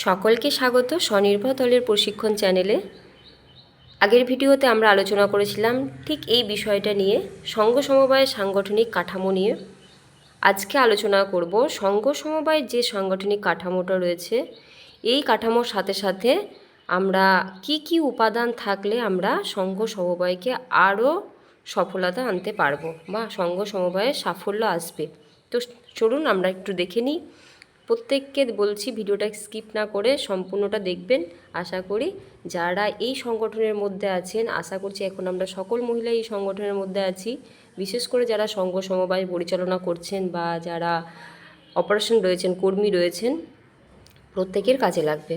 সকলকে স্বাগত স্বনির্ভর দলের প্রশিক্ষণ চ্যানেলে। আগের ভিডিওতে আমরা আলোচনা করেছিলাম ঠিক এই বিষয়টা নিয়ে সংঘ সমবায়ের সাংগঠনিক কাঠামো নিয়ে। আজকে আলোচনা করব সংঘ সমবায়ের যে সাংগঠনিক কাঠামোটা রয়েছে, এই কাঠামোর সাথে সাথে আমরা কি কি উপাদান থাকলে আমরা সংঘ সমবায়কে আরও সফলতা আনতে পারব বা সংঘ সমবায়ের সাফল্য আসবে। তো চলুন আমরা একটু দেখে নিই। প্রত্যেককে বলছি ভিডিওটা স্কিপ না করে সম্পূর্ণটা দেখবেন। আশা করি যারা এই সংগঠনের মধ্যে আছেন, আশা করছি এখন আমরা সকল মহিলা এই সংগঠনের মধ্যে আছি। বিশেষ করে যারা সংঘ সমবায় পরিচালনা করছেন বা যারা অপারেশন রয়েছেন, কর্মী রয়েছেন, প্রত্যেকের কাজে লাগবে।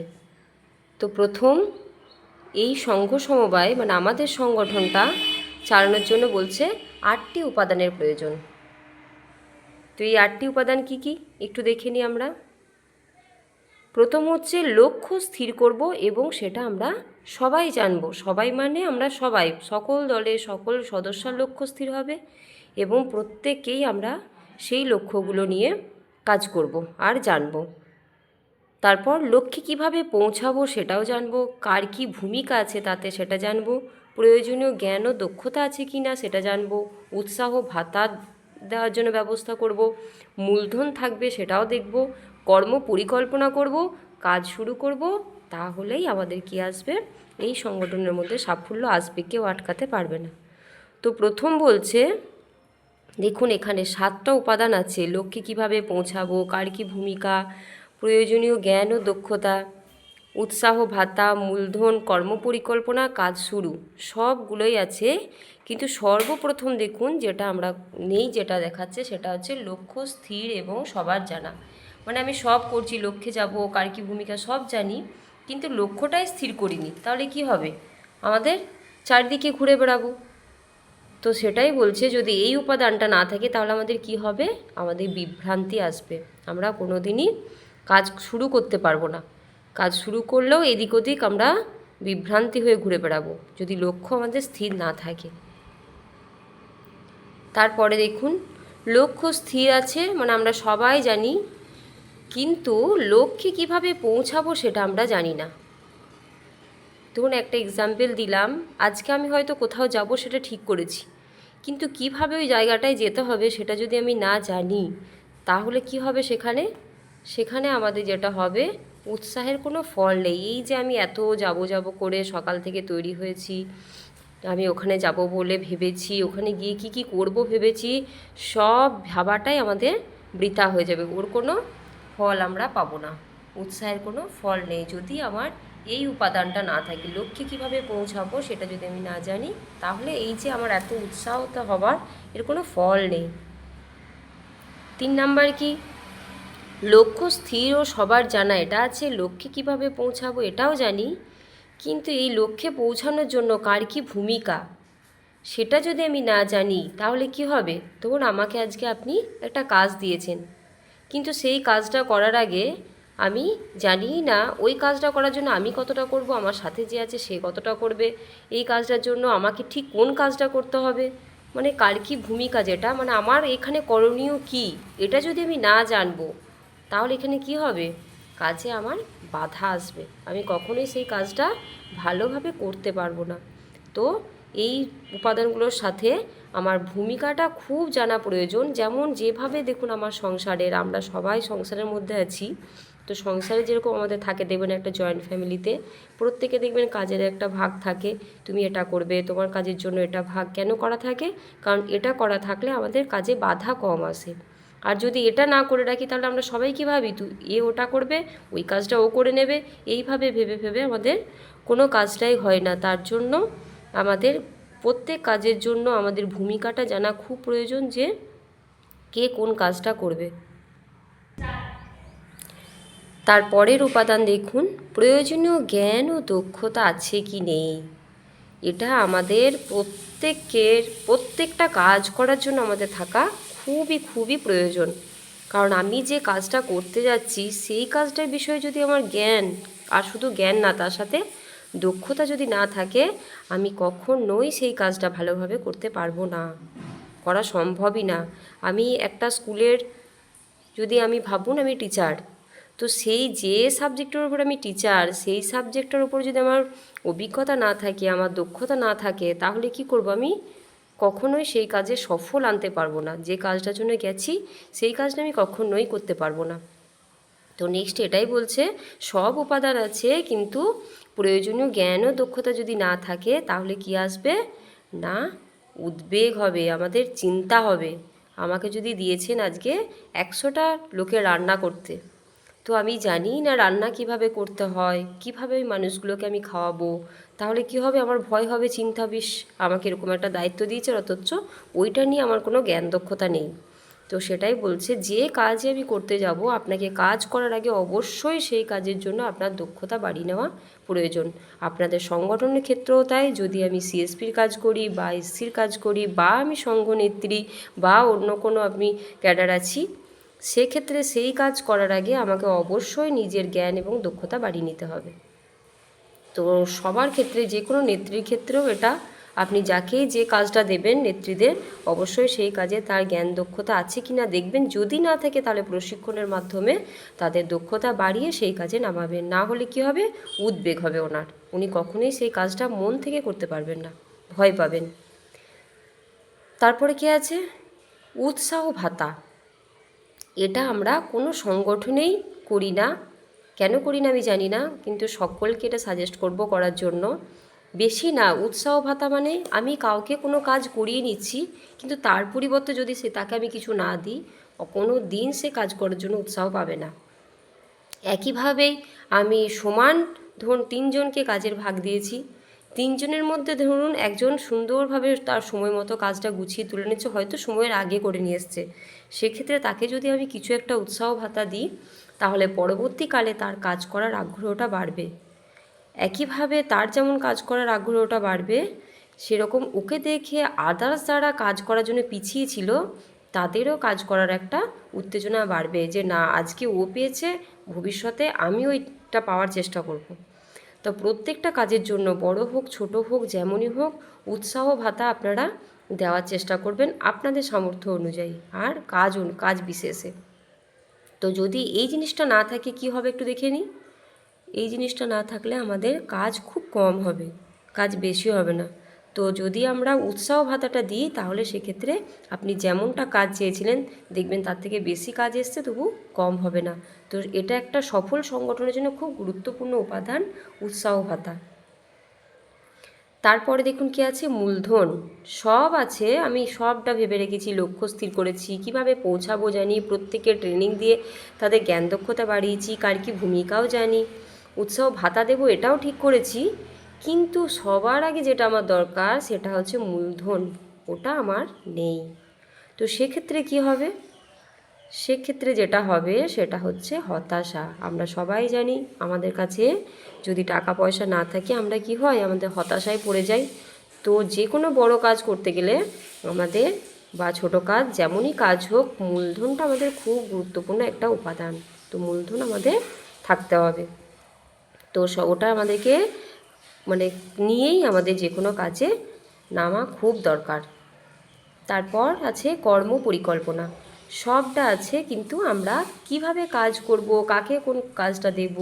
তো প্রথম এই সংঘ সমবায় মানে আমাদের সংগঠনটা চালানোর জন্য বলছে আটটি উপাদানের প্রয়োজন। তো এই আটটি উপাদান কি কি? একটু দেখে নিই আমরা। প্রথম হচ্ছে লক্ষ্য স্থির করব এবং সেটা আমরা সবাই জানব। সবাই মানে আমরা সবাই। সকল দলে সকল সদস্যর লক্ষ্য স্থির হবে এবং প্রত্যেকেই আমরা সেই লক্ষ্যগুলো নিয়ে কাজ করব আর জানব। তারপর লক্ষ্যে কীভাবে পৌঁছাবো সেটাও জানব। কার কি ভূমিকা আছে তাতে সেটা জানব। প্রয়োজনীয় জ্ঞান ও দক্ষতা আছে কি না সেটা জানব। উৎসাহ ভাতা দেওয়ার জন্য ব্যবস্থা করব। মূলধন থাকবে সেটাও দেখব। কর্ম পরিকল্পনা করব, কাজ শুরু করব, তাহলেই আমাদের কি আসবে? এই সংগঠনের মধ্যে সাফল্য আসবে, কেউ আটকাতে পারবে না। তো প্রথম বলছে, দেখুন এখানে সাতটা উপাদান আছে, লক্ষ্যে কীভাবে পৌঁছাবো, কার কী ভূমিকা, প্রয়োজনীয় জ্ঞান ও দক্ষতা, উৎসাহ, ভাতা, মূলধন কর্মপরিকল্পনা কাজ শুরু, সবগুলোই আছে। কিন্তু সর্বপ্রথম দেখুন যেটা আমরা নেই, যেটা দেখাচ্ছে সেটা হচ্ছে লক্ষ্য, স্থির এবং সবার জানা। মানে আমি সব করছি, লক্ষ্যে যাব, কার কী ভূমিকা, সব জানি, কিন্তু লক্ষ্যটাই স্থির করিনি। তাহলে কি হবে? আমাদের চারদিকে ঘুরে বেড়াবো। তো সেটাই বলছে, যদি এই উপাদানটা না থাকে, তাহলে আমাদের কি হবে? আমাদের বিভ্রান্তি আসবে। আমরা কোনো দিনই কাজ শুরু করতে পারব না। কাজ শুরু করলেও এদিক ওদিক আমরা বিভ্রান্তি হয়ে ঘুরে বেড়াবো, যদি লক্ষ্য আমাদের স্থির না থাকে। তারপরে দেখুন, লক্ষ্য স্থির আছে মানে আমরা সবাই জানি কিন্তু লক্ষ্যে কীভাবে পৌঁছাবো সেটা আমরা জানি না। ধরুন একটা এক্সাম্পল দিলাম, আজকে আমি হয়তো কোথাও যাব সেটা ঠিক করেছি, কিন্তু কীভাবে ওই জায়গাটায় যেতে হবে সেটা যদি আমি না জানি, তাহলে কি হবে সেখানে? সেখানে আমাদের যেটা হবে, উৎসাহের কোনো ফল নেই। এই যে আমি এত যাব যাব করে সকাল থেকে তৈরি হয়েছি, আমি ওখানে যাব বলে ভেবেছি, ওখানে গিয়ে কি কি করব ভেবেছি, সব ভাবাটাই আমাদের বৃথা হয়ে যাবে। ওর কোনো ফল আমরা পাবো না। উৎসাহের কোনো ফল নেই। যদি আমার এই উপাদানটা না থাকে, লক্ষ্যে কীভাবে পৌঁছাবো সেটা যদি আমি না জানি, তাহলে এই যে আমার এত উৎসাহতা হবার এর কোনো ফল নেই। তিন নাম্বার কি? লক্ষ্য স্থির ও সবার জানা, এটা আছে লক্ষ্যে কীভাবে পৌঁছাবো এটাও জানি, কিন্তু এই লক্ষ্যে পৌঁছানোর জন্য কার কী ভূমিকা, সেটা যদি আমি না জানি, তাহলে কি হবে? ধরুন আমাকে আজকে আপনি একটা কাজ দিয়েছেন। কিন্তু সেই কাজটা করার আগে আমি জানি না ওই কাজটা করার জন্য আমি কতটা করব, আমার সাথে যে আছে সে কতটা করবে, এই কাজটার জন্য আমাকে ঠিক কোন কাজটা করতে হবে? মানে কার কী ভূমিকা যেটা? মানে আমার এখানে করণীয় কি? এটা যদি আমি না জানব, তাহলে এখানে কি হবে? কাজে আমার বাধা আসবে। আমি কখনোই সেই কাজটা ভালোভাবে করতে পারব না। তো এই উপাদানগুলোর সাথে আমার ভূমিকাটা খুব জানা প্রয়োজন। যেমন যেভাবে দেখুন আমার সংসারের, আমরা সবাই সংসারের মধ্যে আছি। তো সংসারে যেরকম আমাদের থাকে, দেখবেন একটা জয়েন্ট ফ্যামিলিতে প্রত্যেকে দেখবেন কাজের একটা ভাগ থাকে। তুমি এটা করবে, তোমার কাজের জন্য এটা ভাগ কেন করা থাকে? কারণ এটা করা থাকলে আমাদের কাজে বাধা কম আসে। আর যদি এটা না করে রাখি, তাহলে আমরা সবাই কী ভাবি? তুই এ ওটা করবে, ওই কাজটা ও করে নেবে। এইভাবে ভেবে ভেবে আমাদের কোনো কাজটাই হয় না। তার জন্য আমাদের প্রত্যেক কাজের জন্য আমাদের ভূমিকাটা জানা খুব প্রয়োজন যে কে কোন কাজটা করবে। তারপরের উপাদান দেখুন, প্রয়োজনীয় জ্ঞান ও দক্ষতা আছে কি নেই? এটা আমাদের প্রত্যেকের, প্রত্যেকটা কাজ করার জন্য আমাদের থাকা খুবই খুবই প্রয়োজন। কারণ আমি যে কাজটা করতে যাচ্ছি, সেই কাজটার বিষয়ে যদি আমার জ্ঞান, আর শুধু জ্ঞান না, তার সাথে দক্ষতা যদি না থাকে, আমি কখনোই সেই কাজটা ভালোভাবে করতে পারব না। করা সম্ভবই না। আমি একটা স্কুলের, যদি আমি ভাবুন আমি টিচার তো সেই যে সাবজেক্টের উপর আমি টিচার সেই সাবজেক্টের উপর যদি আমার অভিজ্ঞতা না থাকে, আমার দক্ষতা না থাকে, তাহলে কি করব আমি? কখনোই সেই কাজে সফল আনতে পারব না। যে কাজটার জন্য গেছি, সেই কাজটা আমি কখনোই করতে পারব না। তো নেক্সট এটাই বলছে, সব উপাদান আছে, কিন্তু প্রয়োজনীয় জ্ঞান ও দক্ষতা যদি না থাকে, তাহলে কি আসবে? না, উদ্বেগ হবে, আমাদের চিন্তা হবে। আমাকে যদি দিয়েছেন আজকে একশোটা লোকে রান্না করতে, তো আমি জানি না রান্না কীভাবে করতে হয়, কীভাবে ওই মানুষগুলোকে আমি খাওয়াবো। তাহলে কি হবে? আমার ভয় হবে চিন্তা বিষ আমাকে এরকম একটা দায়িত্ব দিয়েছে অথচ ওইটা নিয়ে আমার কোনো জ্ঞান দক্ষতা নেই। তো সেটাই বলছে, যে কাজে আমি করতে যাব, আপনাকে কাজ করার আগে অবশ্যই সেই কাজের জন্য আপনার দক্ষতা বাড়িয়ে নেওয়া প্রয়োজন। আপনাদের সংগঠনের ক্ষেত্রেও তাই, যদি আমি সিএসপির কাজ করি বা এসসির কাজ করি বা আমি সংঘনেত্রী বা অন্য কোনো আমি ক্যাডার আছি, সেক্ষেত্রে সেই কাজ করার আগে আমাকে অবশ্যই নিজের জ্ঞান এবং দক্ষতা বাড়িয়ে নিতে হবে। তো সবার ক্ষেত্রে, যে কোনো নেত্রীর ক্ষেত্রেও এটা আপনি যাকেই যে কাজটা দেবেন নেত্রীদের, অবশ্যই সেই কাজে তার জ্ঞান দক্ষতা আছে কি না দেখবেন। যদি না থাকে তাহলে প্রশিক্ষণের মাধ্যমে তাদের দক্ষতা বাড়িয়ে সেই কাজে নামাবেন। না হলে কি হবে? উদ্বেগ হবে ওনার। উনি কখনোই সেই কাজটা মন থেকে করতে পারবেন না। ভয় পাবেন। তারপরে কি আছে? উৎসাহ ভাতা। এটা আমরা কোনো সংগঠনেই করি না। কেন করি না আমি জানি না। কিন্তু সকলকে এটা সাজেস্ট করব করার জন্য। বেশি না, উৎসাহ ভাতা মানে আমি কাউকে কোনো কাজ করিয়ে নিচ্ছি, কিন্তু তার পরিবর্তে যদি সে তাকে আমি কিছু না দিই, কোনো দিন সে কাজ করার জন্য উৎসাহ পাবে না। একইভাবেই আমি সমান ধরুন তিনজনকে কাজের ভাগ দিয়েছি, তিনজনের মধ্যে ধরুন একজন সুন্দরভাবে তার সময় মতো কাজটা গুছিয়ে তুলে নিচ্ছে, হয়তো সময়ের আগে করে নিয়ে এসছে। সেক্ষেত্রে তাকে যদি আমি কিছু একটা উৎসাহ ভাতা দিই, তাহলে পরবর্তীকালে তার কাজ করার আগ্রহটা বাড়বে। একইভাবে তার যেমন কাজ করার আগ্রহটা বাড়বে, সেরকম ওকে দেখে আদার্স যারা কাজ করার জন্য পিছিয়ে ছিল, তাদেরও কাজ করার একটা উত্তেজনা বাড়বে যে, না, আজকে ও পেয়েছে, ভবিষ্যতে আমি ওইটা পাওয়ার চেষ্টা করব। তো প্রত্যেকটা কাজের জন্য বড় হোক, ছোট হোক, যেমনই হোক, উৎসাহ ভাতা আপনারা দেওয়ার চেষ্টা করবেন আপনাদের সামর্থ্য অনুযায়ী আর কাজ কাজ বিশেষে তো যদি এই জিনিসটা না থাকে, কি হবে একটু দেখে নিই এই জিনিসটা না থাকলে আমাদের কাজ খুব কম হবে, কাজ বেশি হবে না। তো যদি আমরা উৎসাহ ভাতাটা দিই, তাহলে সেক্ষেত্রে আপনি যেমনটা কাজ চেয়েছিলেন, দেখবেন তার থেকে বেশি কাজ এসছে, তবু কম হবে না। তো এটা একটা সফল সংগঠনের জন্য খুব গুরুত্বপূর্ণ উপাদান, উৎসাহ ভাতা। তারপরে দেখুন কি আছে, মূলধন। সব আছে, আমি সবটা ভেবে রেখেছি, লক্ষ্য স্থির করেছি, কীভাবে পৌঁছাবো জানি, প্রত্যেকের ট্রেনিং দিয়ে তাদের জ্ঞান দক্ষতা বাড়িয়েছি, কার কি ভূমিকাও জানি। উৎসাহ ভাতা দেবো এটাও ঠিক করেছি, কিন্তু সবার আগে যেটা আমার দরকার সেটা হচ্ছে মূলধন, ওটা আমার নেই। তো সেক্ষেত্রে কি হবে? সেক্ষেত্রে যেটা হবে সেটা হচ্ছে হতাশা। আমরা সবাই জানি আমাদের কাছে যদি টাকা পয়সা না থাকে আমরা কি হয়? আমাদের হতাশায় পড়ে যাই। তো যে কোনো বড় কাজ করতে গেলে আমাদের বা ছোট কাজ যেমনই কাজ হোক, মূলধনটা আমাদের খুব গুরুত্বপূর্ণ একটা উপাদান। তো মূলধন আমাদের থাকতে হবে। তো ওটা আমাদেরকে মানে নিয়েই আমাদের যে কোনো কাজে নামা খুব দরকার। তারপর আছে কর্ম পরিকল্পনা। সবটা আছে কিন্তু আমরা কীভাবে কাজ করব, কাকে কোন কাজটা দেব,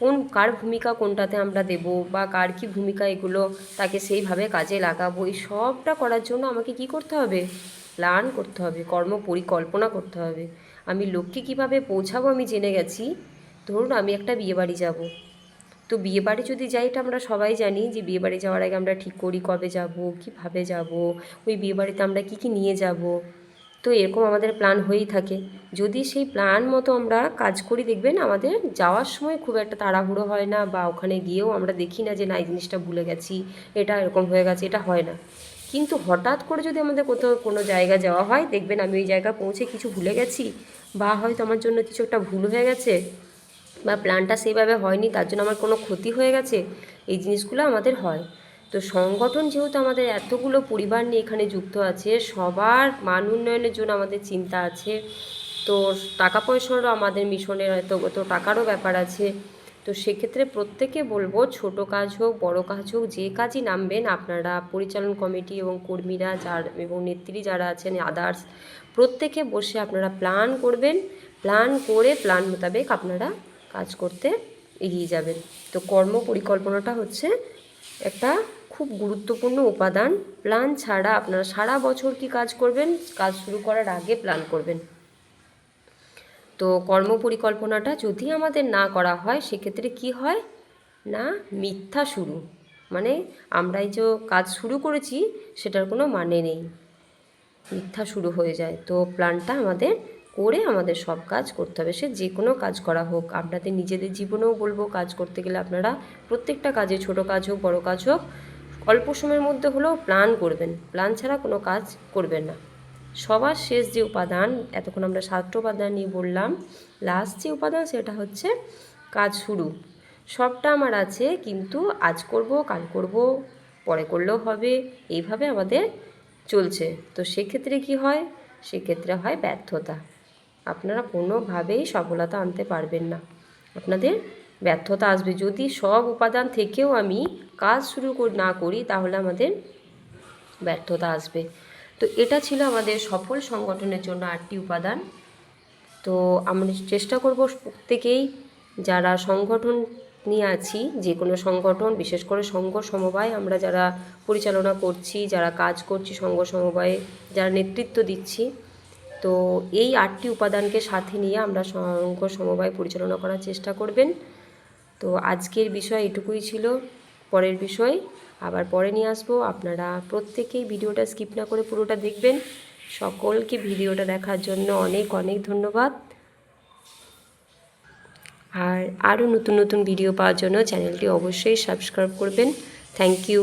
কোন, কার ভূমিকা কোনটাতে আমরা দেব বা কার কি ভূমিকা এগুলো তাকে সেইভাবে কাজে লাগাবো, এই সবটা করার জন্য আমাকে কি করতে হবে? প্ল্যান করতে হবে, কর্ম পরিকল্পনা করতে হবে। আমি লক্ষ্যে কীভাবে পৌঁছাবো আমি জেনে গেছি। ধরুন আমি একটা বিয়েবাড়ি যাব। তো বিয়েবাড়ি যদি যাই, এটা আমরা সবাই জানি যে বিয়েবাড়ি যাওয়ার আগে আমরা ঠিক করি কবে যাব, কীভাবে যাব, ওই বিয়েবাড়িতে আমরা কী কী নিয়ে যাব। তো এরকম আমাদের প্ল্যান হয়েই থাকে। যদি সেই প্ল্যান মতো আমরা কাজ করি, দেখবেন আমাদের যাওয়ার সময় খুব একটা তাড়াহুড়ো হয় না বা ওখানে গিয়েও আমরা দেখি না যে, না, এই জিনিসটা ভুলে গেছি, এটা এরকম হয়ে গেছে, এটা হয় না। কিন্তু হঠাৎ করে যদি আমাদের কোথাও কোনো জায়গা যাওয়া হয়, দেখবেন আমি ওই জায়গা পৌঁছে কিছু ভুলে গেছি বা হয়তো আমার জন্য কিছু একটা ভুল হয়ে গেছে বা প্ল্যানটা সেইভাবে হয়নি, তার জন্য আমার কোনো ক্ষতি হয়ে গেছে, এই জিনিসগুলো আমাদের হয়। তো সংগঠন যেহেতু আমাদের এতগুলো পরিবার নিয়ে এখানে যুক্ত আছে, সবার মান উন্নয়নের জন্য আমাদের চিন্তা আছে, তো টাকা পয়সারও আমাদের মিশনের হয়তো তো টাকারও ব্যাপার আছে। তো সেক্ষেত্রে প্রত্যেকে বলব, ছোট কাজ হোক, বড় কাজ হোক, যে কাজই নামবেন, আপনারা পরিচালন কমিটি এবং কর্মীরা যার এবং নেত্রী যারা আছেন আদার্স প্রত্যেকে বসে আপনারা প্ল্যান করবেন প্ল্যান করে প্ল্যান মোতাবেক আপনারা কাজ করতে এগিয়ে যাবেন। তো কর্ম পরিকল্পনাটা হচ্ছে একটা খুব গুরুত্বপূর্ণ উপাদান। প্ল্যান ছাড়া আপনারা সারা বছর কি কাজ করবেন? কাজ শুরু করার আগে প্ল্যান করবেন। তো কর্ম পরিকল্পনাটা যদি আমাদের না করা হয়, সেক্ষেত্রে কি হয়? না, মিথ্যা শুরু। মানে আমরা এই যে কাজ শুরু করেছি, সেটার কোনো মানে নেই। মিথ্যা শুরু হয়ে যায়। তো প্ল্যানটা আমাদের করে আমাদের সব কাজ করতে হবে। সে যে কোনো কাজ করা হোক, আপনাদের নিজেদের জীবনেও বলব, কাজ করতে গেলে আপনারা প্রত্যেকটা কাজে, ছোট কাজ হোক, বড় কাজ হোক, অল্প সময়ের মধ্যে হলেও প্ল্যান করবেন। প্ল্যান ছাড়া কোনো কাজ করবেন না। সবার শেষ যে উপাদান, এতক্ষণ আমরা সাতটা উপাদান নিয়ে বললাম লাস্ট যে উপাদান সেটা হচ্ছে কাজ শুরু। সবটা আমার আছে, কিন্তু আজ করব, কাল করব, পরে করলেও হবে, এইভাবে আমাদের চলছে। তো সেক্ষেত্রে কি হয়? সেক্ষেত্রে হয় ব্যর্থতা। আপনারা কোনোভাবেই সফলতা আনতে পারবেন না। আপনাদের ব্যর্থতা আসবে। যদি সব উপাদান থেকেও আমি কাজ শুরু না করি, তাহলে আমাদের ব্যর্থতা আসবে। তো এটা ছিল আমাদের সফল সংগঠনের জন্য আটটি উপাদান। তো আমরা চেষ্টা করব প্রত্যেকেই যারা সংগঠন নিয়ে আছি, যে কোনো সংগঠন, বিশেষ করে সংঘ সমবায়, আমরা যারা পরিচালনা করছি, যারা কাজ করছি সংঘ সমবায়ে, যারা নেতৃত্ব দিচ্ছি তো এই আটটি উপাদানকে সাথে নিয়ে আমরা সংঘ সমবায় পরিচালনা করার চেষ্টা করবেন। তো আজকের বিষয় এটুকুই ছিল, পরের বিষয় আবার পরে নিয়ে আসব। আপনারা প্রত্যেকেই ভিডিওটা স্কিপ না করে পুরোটা দেখবেন। সকলকে ভিডিওটা দেখার জন্য অনেক অনেক ধন্যবাদ। আর আরও নতুন নতুন ভিডিও পাওয়ার জন্য চ্যানেলটি অবশ্যই সাবস্ক্রাইব করবেন। Thank you.